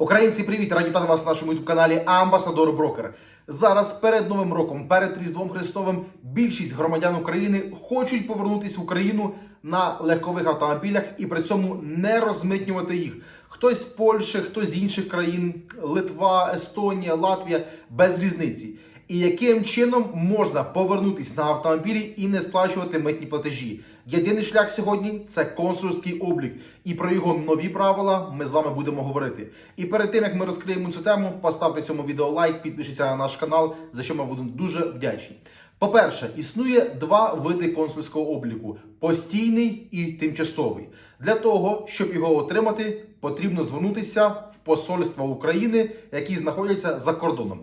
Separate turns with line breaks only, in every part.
Українці, привіт! Раді вітати вас на нашому youtube каналі Амбасадор Брокер. Зараз перед Новим роком, перед Різдвом Христовим, більшість громадян України хочуть повернутися в Україну на легкових автомобілях і при цьому не розмитнювати їх. Хтось з Польщі, хтось з інших країн, Литва, Естонія, Латвія без різниці. І яким чином можна повернутися на автомобілі і не сплачувати митні платежі? Єдиний шлях сьогодні це консульський облік, і про його нові правила ми з вами будемо говорити. І перед тим як ми розкриємо цю тему, поставте цьому відео лайк, підпишіться на наш канал, за що ми будемо дуже вдячні. По-перше, існує два види консульського обліку: постійний і тимчасовий. Для того, щоб його отримати, потрібно звернутися в посольства України, які знаходяться за кордоном.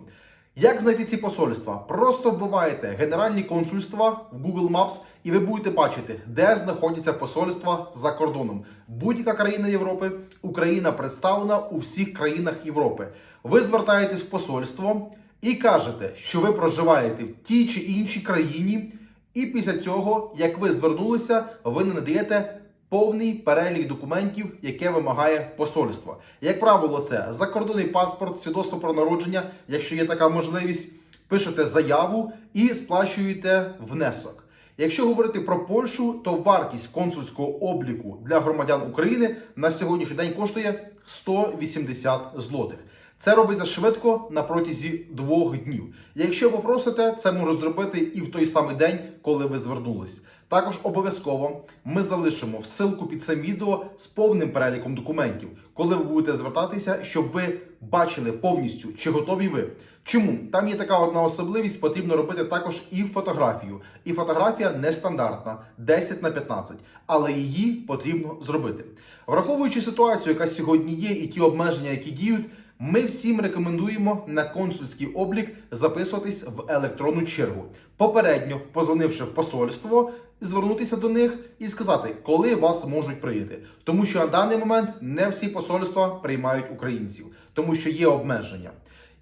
Як знайти ці посольства? Просто вбиваєте генеральні консульства в Google Maps, і ви будете бачити, де знаходяться посольства за кордоном. Будь-яка країна Європи, Україна представлена у всіх країнах Європи. Ви звертаєтесь в посольство і кажете, що ви проживаєте в тій чи іншій країні, і після цього, як ви звернулися, ви не надаєте повний перелік документів, яке вимагає посольство. Як правило, це закордонний паспорт, свідоцтво про народження, якщо є така можливість, пишете заяву і сплачуєте внесок. Якщо говорити про Польщу, то вартість консульського обліку для громадян України на сьогоднішній день коштує 180 злотих. Це робиться швидко на протязі двох днів. Якщо попросите, це можуть зробити і в той самий день, коли ви звернулись. Також обов'язково ми залишимо ссылку під цим відео з повним переліком документів, коли ви будете звертатися, щоб ви бачили повністю, чи готові ви. Чому там є така одна особливість, потрібно робити також і фотографію. І фотографія нестандартна 10 на 15, але її потрібно зробити. Враховуючи ситуацію, яка сьогодні є, і ті обмеження, які діють. Ми всім рекомендуємо на консульський облік записуватись в електронну чергу, попередньо позвонивши в посольство, звернутися до них і сказати, коли вас можуть прийняти. Тому що на даний момент не всі посольства приймають українців, тому що є обмеження.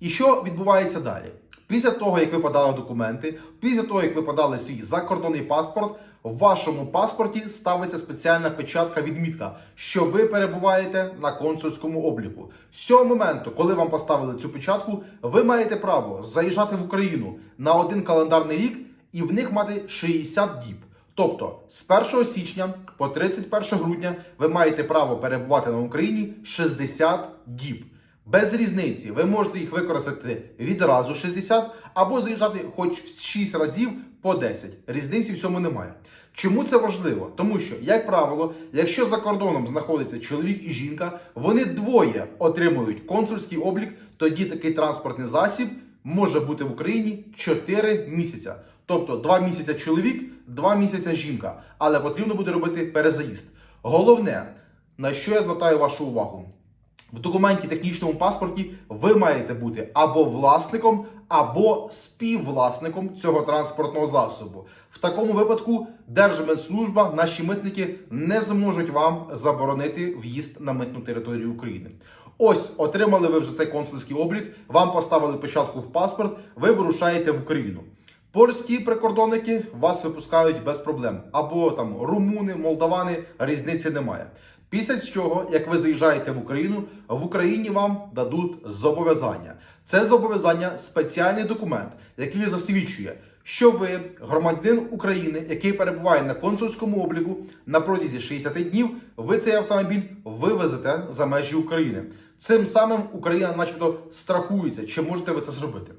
І що відбувається далі? Після того, як ви подали документи, після того, як ви подали свій закордонний паспорт, в вашому паспорті ставиться спеціальна печатка відмітка, що ви перебуваєте на консульському обліку. З цього моменту, коли вам поставили цю печатку, ви маєте право заїжджати в Україну на один календарний рік і в них мати 60 діб. Тобто з 1 січня по 31 грудня ви маєте право перебувати на Україні 60 діб. Без різниці, ви можете їх використати відразу 60 або заїжджати хоч 6 разів по 10. Різниці в цьому немає. Чому це важливо? Тому що, як правило, якщо за кордоном знаходиться чоловік і жінка, вони двоє отримують консульський облік, тоді такий транспортний засіб може бути в Україні 4 місяці. Тобто 2 місяці чоловік, 2 місяці жінка. Але потрібно буде робити перезаїзд. Головне, на що я звертаю вашу увагу. В документі технічному паспорті ви маєте бути або власником, або співвласником цього транспортного засобу. В такому випадку Держмитслужба, наші митники не зможуть вам заборонити в'їзд на митну територію України. Ось отримали ви вже цей консульський облік, вам поставили печатку в паспорт, ви вирушаєте в Україну. Польські прикордонники вас випускають без проблем. Або там румуни, молдавани, різниці немає. Після цього, як ви заїжджаєте в Україну, в Україні вам дадуть зобов'язання. Це зобов'язання спеціальний документ, який засвідчує, що ви громадянин України, який перебуває на консульському обліку на протязі 60 днів, ви цей автомобіль вивезете за межі України. Цим самим Україна, начебто, страхується, чи можете ви це зробити.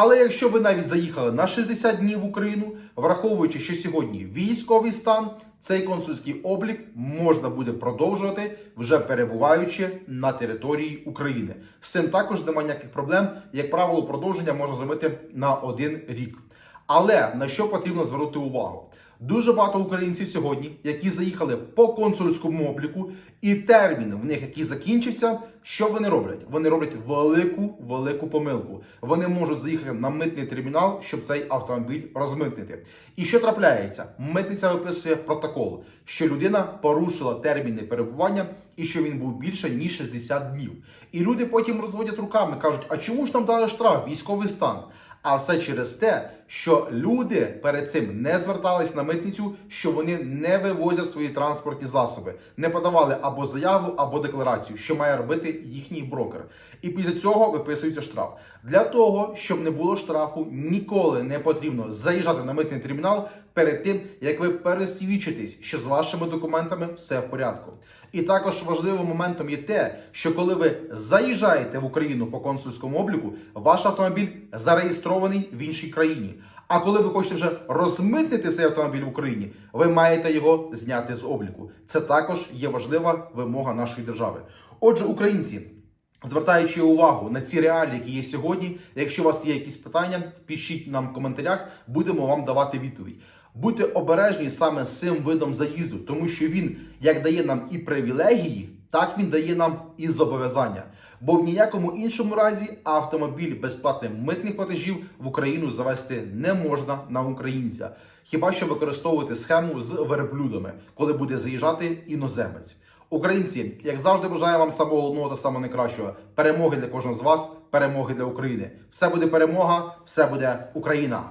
Але якщо ви навіть заїхали на 60 днів в Україну, враховуючи, що сьогодні військовий стан, цей консульський облік можна буде продовжувати вже перебуваючи на території України. З цим також немає ніяких проблем. Як правило, продовження можна зробити на один рік. Але на що потрібно звернути увагу? Дуже багато українців сьогодні, які заїхали по консульському обліку, і термін в них, який закінчився, що вони роблять? Вони роблять велику велику помилку. Вони можуть заїхати на митний термінал, щоб цей автомобіль розмитнити. І що трапляється? Митниця виписує протокол, що людина порушила терміни перебування і що він був більше ніж 60 днів. І люди потім розводять руками, кажуть: а чому ж там дали штраф, військовий стан? А все через те, що люди перед цим не звертались на митницю, що вони не вивозять свої транспортні засоби, не подавали або заяву, або декларацію, що має робити їхній брокер. І після цього виписується штраф. Для того, щоб не було штрафу, ніколи не потрібно заїжджати на митний термінал перед тим, як ви пересвідчитесь, що з вашими документами все в порядку. І також важливим моментом є те, що коли ви заїжджаєте в Україну по консульському обліку, ваш автомобіль зареєстрований в іншій країні. А коли ви хочете вже розмитнити цей автомобіль в Україні, ви маєте його зняти з обліку. Це також є важлива вимога нашої держави. Отже, українці. Звертаючи увагу на ці реалії, які є сьогодні, якщо у вас є якісь питання, пишіть нам в коментарях, будемо вам давати відповідь. Будьте обережні саме з цим видом заїзду, тому що він як дає нам і привілегії, так він дає нам і зобов'язання. Бо в ніякому іншому разі автомобіль безплатних митних платежів в Україну завести не можна на українця, хіба що використовувати схему з верблюдами, коли буде заїжджати іноземець. Українці, як завжди, бажаю вам самого головного та самого найкращого перемоги для кожного з вас, перемоги для України. Все буде перемога, все буде Україна.